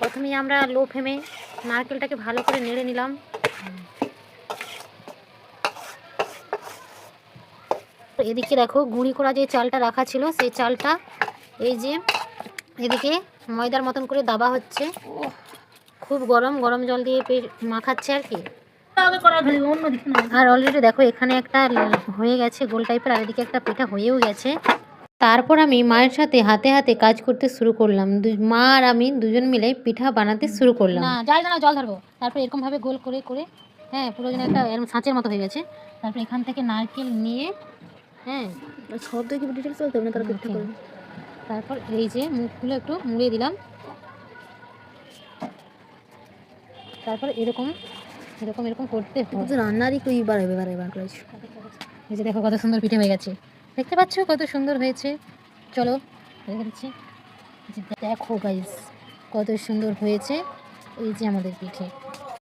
প্রথমেই আমরা লো ফ্লেমে নারকেলটাকে ভালো করে নেড়ে নিলাম। এদিকে দেখো গুঁড়ি করা যে চালটা রাখা ছিল, সেই চালটা এই যে এদিকে ময়দার মতন করে দাবা হচ্ছে। খুব গরম গরম জল দিয়ে মাখাচ্ছে আর কি। আর অলরেডি দেখো এখানে একটা হয়ে গেছে গোল টাইপের আর এদিকে একটা পিঠা হয়েও গেছে। তারপর আমি মায়ের সাথে হাতে হাতে কাজ করতে শুরু করলাম। দু- মা আর আমি দুজন মিলে পিঠা বানাতে শুরু করলাম। না যাই না জল ধরবো তারপর এরকম ভাবে গোল করে করে হ্যাঁ পুরো যেন একটা এরকম সাঁচের মতো হয়ে গেছে। তারপর এখান থেকে নারকেল নিয়ে হ্যাঁ সব ডিটেলস বলতে না তারপর এই যে মুখগুলো একটু মুড়িয়ে দিলাম। তারপর এরকম এরকম এরকম করতে রান্নারই কই বাড়াবে বাড়াবে বার করেছি এই যে দেখো কত সুন্দর পিঠে হয়ে গেছে। দেখতে পাচ্ছ কত সুন্দর হয়েছে? চলো দেখো গাইস কত সুন্দর হয়েছে। এই যে আমাদের পিঠে।